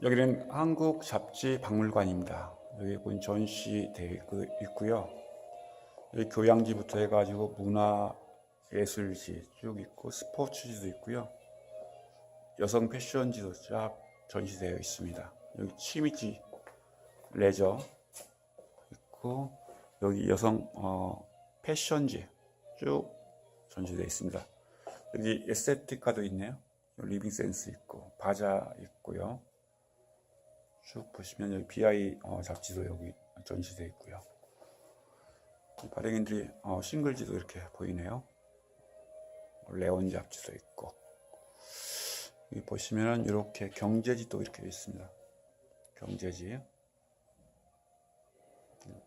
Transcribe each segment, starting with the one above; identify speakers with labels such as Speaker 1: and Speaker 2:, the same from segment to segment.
Speaker 1: 여기는 한국 잡지 박물관입니다. 여기 본 전시되어 있고요. 여기 교양지부터 해가지고 문화 예술지 쭉 있고 스포츠지도 있고요. 여성 패션지도 쫙 전시되어 있습니다. 여기 취미지 레저 있고 여기 여성 어, 패션지 쭉 전시되어 있습니다. 여기 에스테티카도 있네요. 리빙 센스 있고 바자 있고요. 쭉 보시면 여기 BI 어, 잡지도 여기 전시되어 있고요. 발행인들이 어, 싱글지도 이렇게 보이네요. 레온 잡지도 있고 여기 보시면은 이렇게 경제지도 이렇게 있습니다. 경제지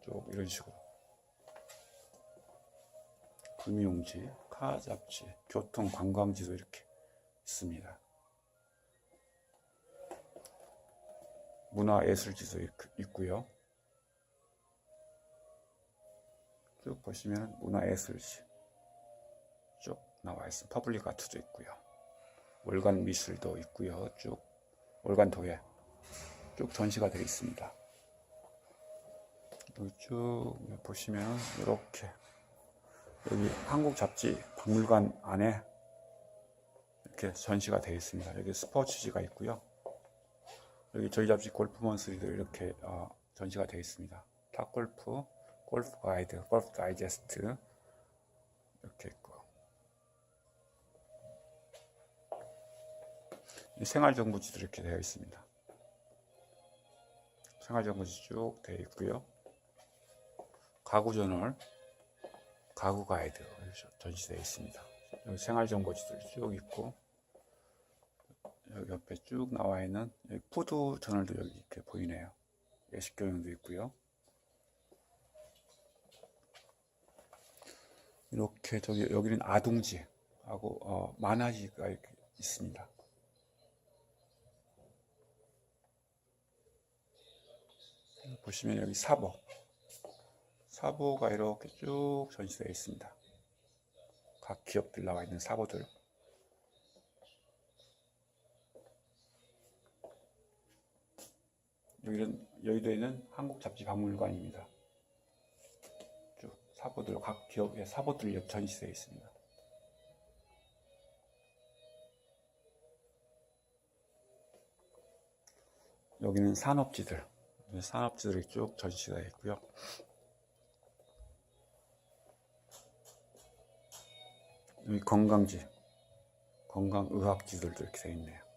Speaker 1: 쭉 이런 식으로 금융지, 카 잡지, 교통 관광지도 이렇게 있습니다. 문화예술지도 있- 있고요. 쭉 보시면 문화예술지 쭉 나와 있습니다. 퍼블릭 아트도 있고요. 월간 미술도 있고요. 쭉 월간 도예 쭉 전시가 되어 있습니다. 쭉 보시면 이렇게 여기 한국 잡지 박물관 안에 이렇게 전시가 되어 있습니다. 여기 스포츠지가 있고요. 여기 저희 잡지 골프 monthly도 이렇게 어, 전시가 되어 있습니다. 탑골프, 골프 가이드, 골프 다이제스트 이렇게 있고 이 생활정보지도 이렇게 되어 있습니다. 생활정보지 쭉 되어 있고요. 가구저널, 가구 가이드 전시되어 있습니다. 생활정보지도 쭉 있고 옆에 쭉 나와 있는 푸드 저널도 여기 이렇게 보이네요. 예식 경영도 있고요. 이렇게 저기 여기는 아동지하고 어, 만화지가 있습니다. 보시면 여기 사보, 사보가 이렇게 쭉 전시되어 있습니다. 각 기업들 나와 있는 사보들. 여기는 여의도에 있는 한국 잡지 박물관입니다. 쭉 사보들 각 기업의 사보들 옆 전시되어 있습니다. 여기는 산업지들, 산업지들이 쭉 전시되어 있고요. 여기 건강지, 건강의학지들도 이렇게 되어 있네요.